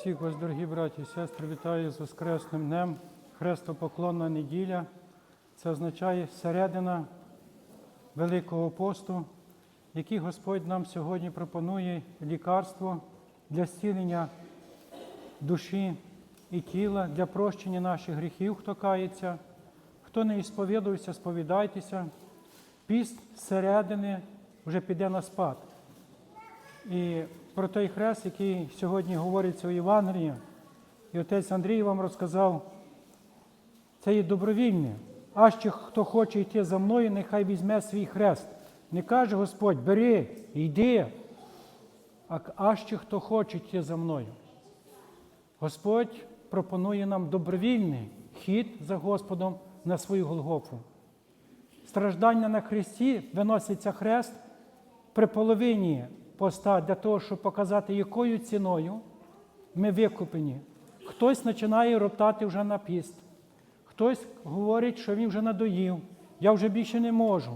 Всіх вас, дорогі браті і сестри, вітаю з Воскресним днем. Хрестопоклонна неділя. Це означає середина Великого посту, який Господь нам сьогодні пропонує лікарство для зцілення душі і тіла, для прощення наших гріхів, хто кається. Хто не ісповідується, сповідайтеся. Піст зсередини вже піде на спад. І про той хрест, який сьогодні говориться у Євангелії, і отець Андрій вам розказав, це є добровільне. А ще хто хоче йти за мною, нехай візьме свій хрест. Не каже Господь, бери, йди. А а ще хто хоче йти за мною. Господь пропонує нам добровільний хід за Господом на свою Голгофу. Страждання на хресті виноситься хрест при половині поста для того, щоб показати, якою ціною ми викуплені. Хтось починає роптати вже на піст, хтось говорить, що він вже надоїв, я вже більше не можу.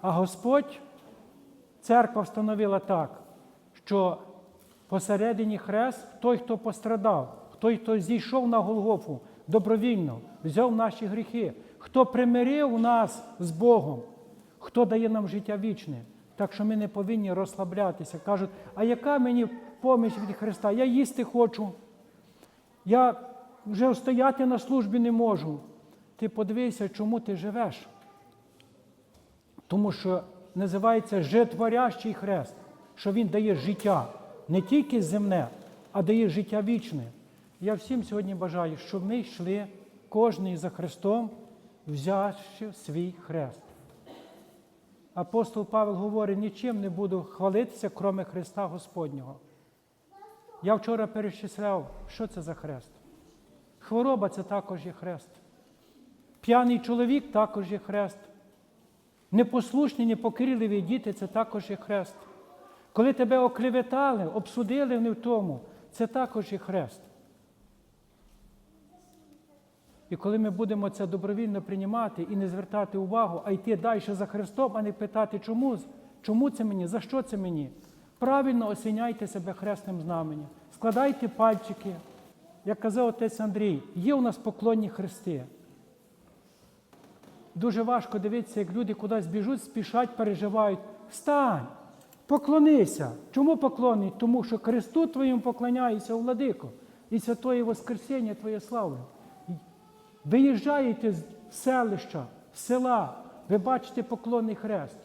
А Господь, церква встановила так, що посередині хрест той, хто пострадав, той, хто зійшов на Голгофу добровільно, взяв наші гріхи, хто примирив нас з Богом, хто дає нам життя вічне. Так що ми не повинні розслаблятися. Кажуть, а яка мені поміч від Христа? Я їсти хочу. Я вже стояти на службі не можу. Ти подивися, чому ти живеш. Тому що називається житворящий хрест, що Він дає життя не тільки земне, а дає життя вічне. Я всім сьогодні бажаю, щоб ми йшли кожний за Христом, взявши свій хрест. Апостол Павел говорить, нічим не буду хвалитися, кроме Христа Господнього. Я вчора перечисляв, що це за хрест. Хвороба це також є хрест. П'яний чоловік також є хрест. Непослушні, непокірливі діти це також є хрест. Коли тебе оклеветали, обсудили не в тому, це також є хрест. І коли ми будемо це добровільно приймати і не звертати увагу, а йти далі за Христом, а не питати, чому, чому це мені, за що це мені, правильно осіняйте себе хресним знаменем, складайте пальчики. Як казав отець Андрій, є у нас поклонні хрести. Дуже важко дивитися, як люди кудись біжуть, спішать, переживають. Встань, поклонися. Чому поклонний? Тому що Христу Твоїм поклоняюся, владико, і святої Воскресіння Твоє славне. Виїжджаєте з селища, з села, ви бачите поклонний хрест.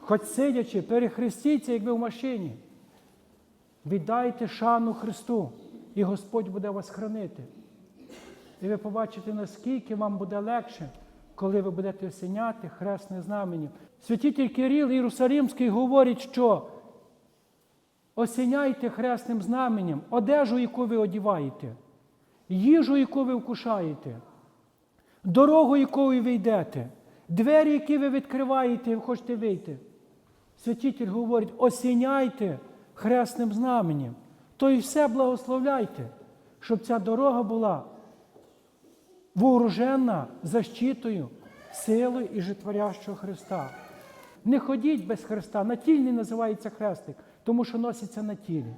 Хоч сидячи, перехрестіться, як ви в машині. Віддайте шану Христу, і Господь буде вас хранити. І ви побачите, наскільки вам буде легше, коли ви будете осіняти хресне знамення. Святитель Кирил Єрусалимський говорить, що осіняйте хресним знаменем одежу, яку ви одіваєте, їжу, яку ви вкушаєте, дорогу, якою ви йдете, двері, які ви відкриваєте, ви хочете вийти. Святитель говорить, осіняйте хресним знаменем, то і все благословляйте, щоб ця дорога була вооружена защитою, силою і житворящого Христа. Не ходіть без Христа. Натільний називається хрестик, тому що носиться на тілі.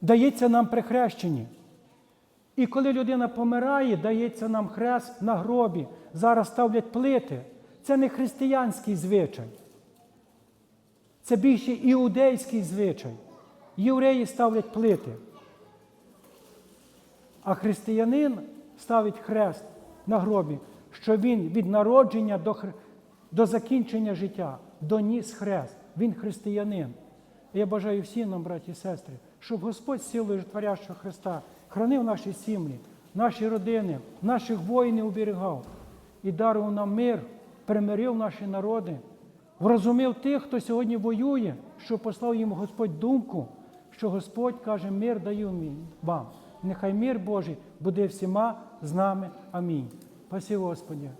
Дається нам при хрещенні. І коли людина помирає, дається нам хрест на гробі. Зараз ставлять плити. Це не християнський звичай. Це більше іудейський звичай. Євреї ставлять плити. А християнин ставить хрест на гробі, що він від народження до, хр... до закінчення життя доніс хрест. Він християнин. Я бажаю всім нам, браті і сестри, щоб Господь силою творящого Христа хранив наші сім'ї, наші родини, наших воїнів уберігав і дарував нам мир, примирив наші народи, врозумів тих, хто сьогодні воює, що послав їм Господь думку, що Господь каже, мир даю вам. Нехай мир Божий буде всіма з нами. Амінь. Спасибо, Господи.